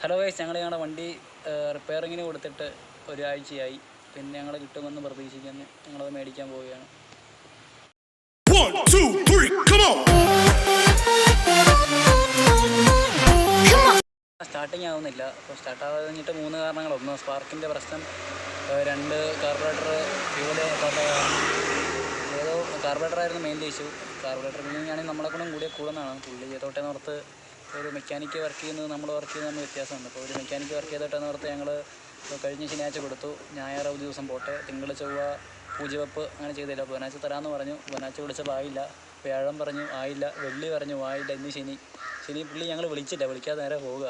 Hello guys ഞങ്ങൾ ഞങ്ങളുടെ വണ്ടി റിപ്പയറിങ്ങിന് കൊടുത്തിട്ട് ഒരാഴ്ചയായി. പിന്നെ ഞങ്ങൾ കിട്ടുമെന്ന് പ്രതീക്ഷിക്കുന്നു. ഞങ്ങളത് മേടിക്കാൻ പോവുകയാണ്! സ്റ്റാർട്ടിങ് ആവുന്നില്ല. അപ്പോൾ സ്റ്റാർട്ട് ആവാതെ കഴിഞ്ഞിട്ട് മൂന്ന് കാരണങ്ങൾ ഒന്ന് സ്പാർക്കിന്റെ പ്രശ്നം രണ്ട് കാർബറേറ്റർ ഫ്യൂൽ ഏതോ കാർബറേറ്ററായിരുന്നു മെയിൻ ഇഷ്യൂ കാർബറേറ്റർ ക്ലീനിങ് ആണെങ്കിൽ നമ്മളെ കൂടെ കൂടിയ കൂടുന്നതാണ് പുള്ളി ചെയ്തോട്ടെ ഓർത്ത് ഒരു മെക്കാനിക്ക് വർക്ക് ചെയ്യുന്നത് നമ്മൾ വർക്ക് ചെയ്യുന്നത് തമ്മിൽ വ്യത്യാസമുണ്ട്. അപ്പോൾ ഒരു മെക്കാനിക്ക് വർക്ക് ചെയ്തിട്ടെന്ന് ഓർത്ത് ഞങ്ങൾ കഴിഞ്ഞ ശനിയാഴ്ച കൊടുത്തു. ഞായർ അവധി ദിവസം പോട്ടെ. തിങ്കൾ ചൊവ്വ പൂജവെപ്പ് അങ്ങനെ ചെയ്തില്ല. ബുധനാഴ്ച തരാമെന്ന് പറഞ്ഞു. ബുധനാഴ്ച വിളിച്ചപ്പോൾ ആയില്ല. വ്യാഴം പറഞ്ഞു ആയില്ല. വെള്ളി പറഞ്ഞു ആയില്ല. ഇന്ന് ശനി. ശനി പുള്ളി ഞങ്ങൾ വിളിച്ചില്ല. വിളിക്കാതെ നേരെ പോവുക.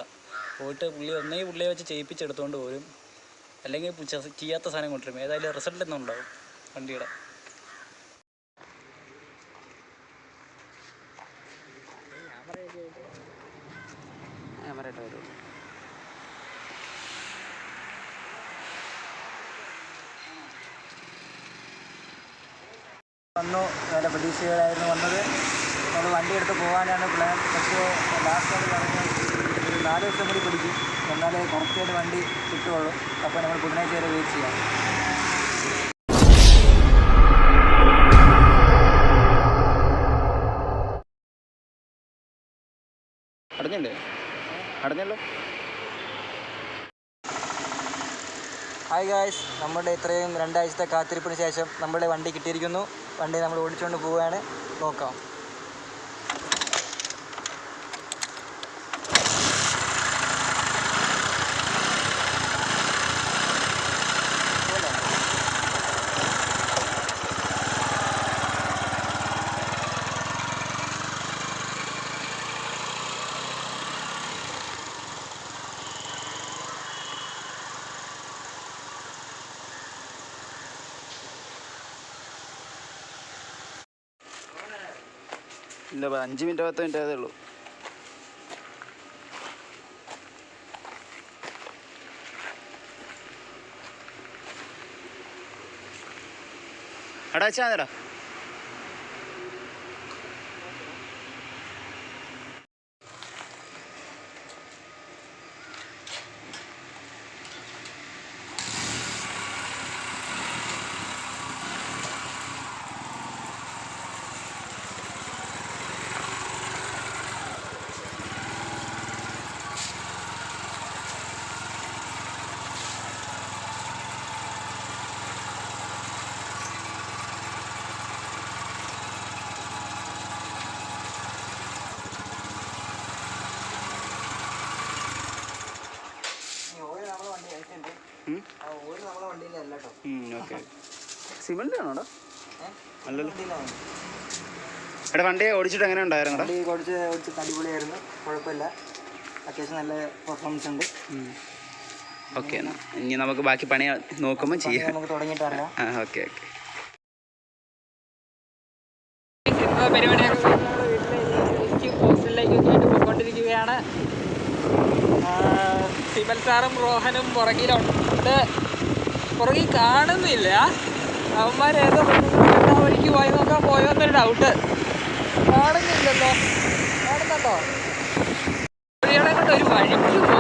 പോയിട്ട് പുള്ളി ഒന്നേ പുള്ളിയെ വെച്ച് ചെയ്യിപ്പിച്ചെടുത്തുകൊണ്ട് പോരും. അല്ലെങ്കിൽ ചെയ്യാത്ത സാധനം കൊണ്ടുവരും. ഏതായാലും റിസൾട്ട് ഒന്നും ഉണ്ടാവും വണ്ടിയുടെ. വരൂ വന്നു. നല്ല പ്രതീക്ഷകളായിരുന്നു വന്നത്. നമ്മൾ വണ്ടി എടുത്ത് പോകാനാണ് പ്ലാൻ പക്ഷേ ലാസ്റ്റ് അത് പറഞ്ഞു ഒരു നാല് ദിവസം കൂടി പിടിക്കും. എന്നാലേ കറക്റ്റായിട്ട് വണ്ടി കിട്ടുകയുള്ളൂ. അപ്പോൾ നമ്മൾ ബുധനാഴ്ച വരെ വെയിറ്റ് ചെയ്യാം. അടഞ്ഞല്ലേ അടഞ്ഞല്ലോ. ഹായ് ഗായ്സ് നമ്മുടെ ഇത്രയും രണ്ടാഴ്ചത്തെ കാത്തിരിപ്പിന് ശേഷം നമ്മുടെ വണ്ടി കിട്ടിയിരിക്കുന്നു. വണ്ടി നമ്മൾ ഓടിച്ചുകൊണ്ട് പോവുകയാണ്. നോക്കാം. ഇല്ല അഞ്ച് മിനിറ്റ് പത്ത് മിനിറ്റ് അതേ ഉള്ളൂ. എടാ ചാന്നടാ ഓക്കെ സിമെന്റ് ആണോടാ അല്ലല്ലോ എടാ വണ്ടി ഓടിച്ചിട്ട് എങ്ങനെ ഉണ്ടായിരുന്നു വണ്ടി ഓടിച്ച് കുറച്ച് അടിപൊളിയായിരുന്നു കുഴപ്പമില്ല അത്യാവശ്യം നല്ല പെർഫോമൻസ് ഉണ്ട് ഓക്കെ എന്നാ ഇനി നമുക്ക് ബാക്കി പണി നോക്കുമ്പോൾ ചെയ്യാം നമുക്ക് തുടങ്ങിയിട്ട് അറിയാം ആ ഓക്കെ ഓക്കെ പരിപാടിയൊക്കെ വീട്ടിലേക്ക് ഹോസ്റ്റലിലേക്ക് പോയിക്കൊണ്ടിരിക്കുകയാണ് സിമൽ സാറും റോഹനും പുറകിലുണ്ട്. പുറകിൽ കാണുന്നില്ല. അവന്മാരേതോ വഴിക്ക് പോയി നോക്കാൻ പോയോ എന്നൊരു ഡൗട്ട് കാണുന്നില്ലല്ലോ. കാണുന്നുണ്ടോ? ഒരു വഴിക്ക്